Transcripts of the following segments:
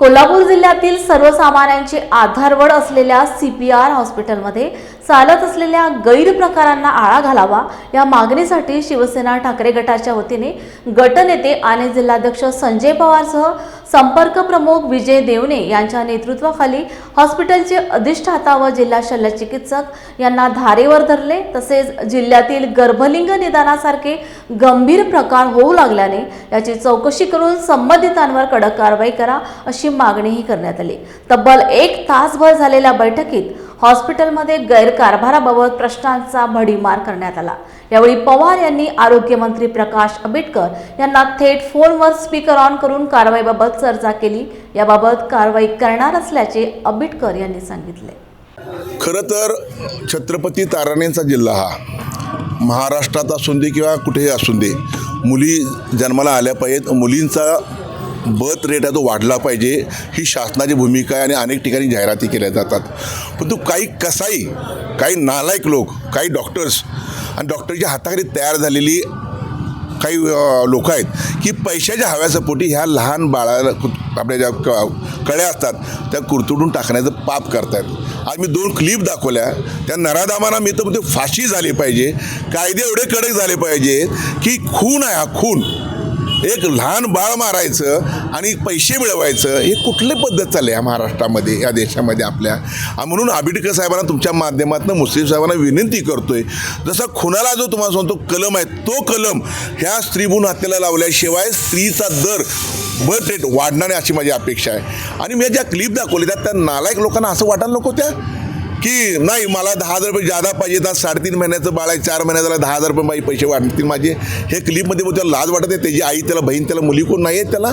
कोल्हापूर जिल्ह्यातील सर्वसामान्यांची आधारवड असलेल्या सीपीआर हॉस्पिटलमध्ये चालत असलेल्या गैरप्रकारांना आळा घालावा या मागणीसाठी शिवसेना ठाकरे गटाच्या वतीने गटनेते आणि जिल्हाध्यक्ष संजय पवारसह संपर्क प्रमुख विजय देवणे यांच्या नेतृत्वाखाली हॉस्पिटलचे अधिष्ठाता व जिल्हा शल्यचिकित्सक यांना धारेवर धरले तसेच जिल्ह्यातील गर्भलिंग निदानासारखे गंभीर प्रकार होऊ लागल्याने याची चौकशी करून संबंधितांवर कडक कारवाई करा अशी मागणीही करण्यात आली. तब्बल एक तासभर झालेल्या बैठकीत हॉस्पिटलमध्ये गैरकारभाराबाबत प्रश्नांचा भडीमार करण्यात आला. यावेळी पवार यांनी आरोग्यमंत्री प्रकाश आंबेडकर यांना थेट फोनवर स्पीकर ऑन करून कारवाईबाबत चर्चा केली. याबाबत कारवाई करणार असल्याचे आंबेडकर यांनी सांगितले. खरं तर छत्रपती ताराणेंचा जिल्हा हा महाराष्ट्रात असून दे किंवा कुठेही असून दे मुली जन्माला आल्या पाहिजेत. मुलींचा बर्थ रेट आहे तो वाढला पाहिजे ही शासनाची भूमिका आहे आणि अनेक ठिकाणी जाहिराती केल्या जातात. परंतु काही कसाई काही नालायक लोक काही डॉक्टर्स आणि डॉक्टरच्या हाताखाली तयार झालेली काही लोक आहेत की पैशाच्या हव्यासपोटी ह्या लहान बाळाला कु- आपल्या ज्या क कळ्या असतात त्या कुरतडून टाकण्याचं पाप करतायत. आज मी दोन क्लिप दाखवल्या त्या नराधामाना मी तर ते फाशी झाली पाहिजे कायदे एवढे कडक झाले पाहिजे की खून आहे हा खून. एक लहान बाळ मारायचं आणि पैसे मिळवायचं हे कुठली पद्धत चालली आहे महाराष्ट्रामध्ये या देशामध्ये आपल्या? म्हणून आंबेडकर साहेबांना तुमच्या माध्यमातून मुस्लिम साहेबांना विनंती करतोय. जसा खुनाला जो तुम्हाला सांगतो कलम आहे तो कलम ह्या स्त्रीभूण हत्येला लावल्याशिवाय स्त्रीचा दर बर्थ रेट वाढणार नाही अशी माझी अपेक्षा आहे. आणि मी ज्या क्लिप दाखवली त्यात त्या नालायक लोकांना असं वाटायला नको त्या? की नाही मला दहा हजार रुपये जादा पाहिजे तर साडेतीन महिन्याचं बाळ आहे चार महिन्याला दहा हजार रुपये माझे पैसे वाढतील माझे. हे क्लिपमध्ये त्याला लाज वाटत आहे त्याची आई त्याला बहीण त्याला मुली कोण नाही आहेत त्याला?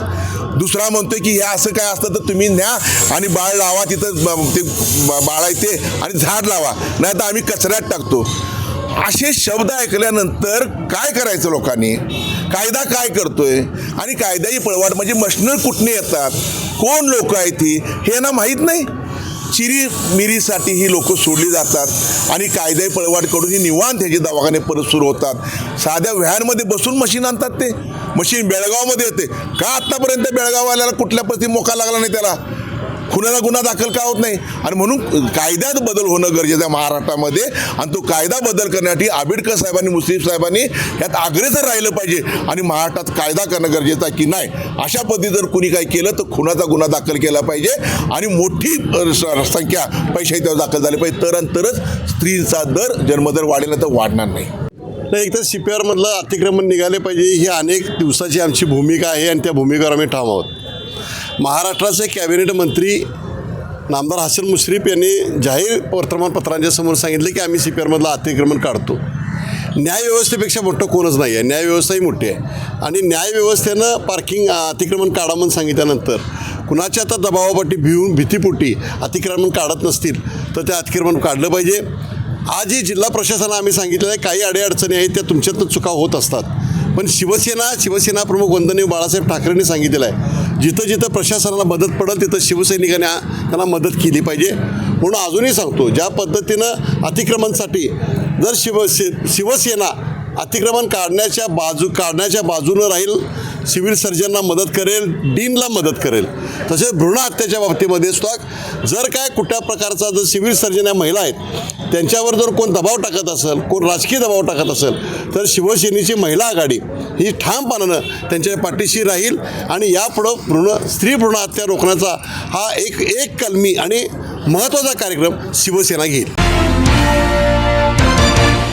दुसरा म्हणतोय की हे असं काय असतं तर तुम्ही न्या आणि बाळ लावा तिथं ते बाळायचे बाळ आहे ते आणि झाड लावा. नाही तर आम्ही कचऱ्यात टाकतो. असे शब्द ऐकल्यानंतर काय करायचं लोकांनी? कायदा काय करतोय? आणि कायद्याची पळवाट म्हणजे मशनर कुठने येतात? कोण लोक आहेत ती हे ना माहीत नाही. चिरी मिरीसाठी ही लोक सोडली जातात आणि कायदे पळवाट करून ही निवांत ह्याचे दवाखाने परत सुरू होतात. साध्या व्हॅनमध्ये बसून मशीन आणतात ते. मशीन बेळगावमध्ये येते. का आत्तापर्यंत बेळगाववाल्याला कुठल्या परिस्थिती मोका लागला नाही त्याला? खुनाला गुन्हा दाखल का होत नाही? आणि म्हणून कायद्यात बदल होणं गरजेचं आहे महाराष्ट्रामध्ये. आणि तो कायदा बदल करण्यासाठी आंबेडकर साहेबांनी मुस्लिम साहेबांनी यात अग्रेसर राहिलं पाहिजे. आणि महाराष्ट्रात कायदा करणं गरजेचं आहे की नाही? अशा पद्धती जर कुणी काही केलं तर खुनाचा गुन्हा दाखल केला पाहिजे. आणि मोठी संख्या पैशाही त्यावर दाखल झाली पाहिजे. तर आणि तरच स्त्रीचा दर जन्मदर वाढेल तर वाढणार नाही. नाही एकतर सी पी आरमधलं अतिक्रमण निघाले पाहिजे. ही अनेक दिवसाची आमची भूमिका आहे आणि त्या भूमिकेवर आम्ही ठाम आहोत. महाराष्ट्राचे कॅबिनेट मंत्री नामदार हसन मुश्रीफ यांनी जाहीर वर्तमानपत्रांच्या समोर सांगितले की आम्ही सी पी आरमधलं अतिक्रमण काढतो. न्यायव्यवस्थेपेक्षा मोठं कोणच नाही आहे. न्यायव्यवस्थाही मोठी आहे. आणि न्यायव्यवस्थेनं पार्किंग अतिक्रमण काढा म्हणून सांगितल्यानंतर कुणाच्या आता दबावापाठी भिवून भीतीपोटी अतिक्रमण काढत नसतील तर ते अतिक्रमण काढलं पाहिजे. आजही जिल्हा प्रशासनाला आम्ही सांगितलेलं आहे काही अडीअडचणी आहेत त्या तुमच्यातनं चुका होत असतात. पण शिवसेना शिवसेना प्रमुख वंदनीय बाळासाहेब ठाकरेंनी सांगितलेलं आहे. जिथं जिथं प्रशासनाला मदत पडेल तिथं शिवसैनिकांनी त्यांना मदत केली पाहिजे. म्हणून अजूनही सांगतो ज्या पद्धतीनं अतिक्रमणसाठी जर शिवसे शिवसेना अतिक्रमण काढण्याच्या बाजू काढण्याच्या बाजूनं राहील सिव्हिल सर्जनला मदत करेल डीनला मदत करेल. तसेच भ्रूण हत्याच्या बाबतीमध्ये सुद्धा जर काय कुठल्या प्रकारचा जर सिव्हिल सर्जन या महिला आहेत त्यांच्यावर जर कोण दबाव टाकत असेल कोण राजकीय दबाव टाकत असेल तर शिवसेनेची महिला आघाडी ही ठामपणानं त्यांच्या पाठीशी राहील आणि यापुढं भ्रूण स्त्री भ्रूण हत्या रोखण्याचा हा एक एक कलमी आणि महत्त्वाचा कार्यक्रम शिवसेना घेईल.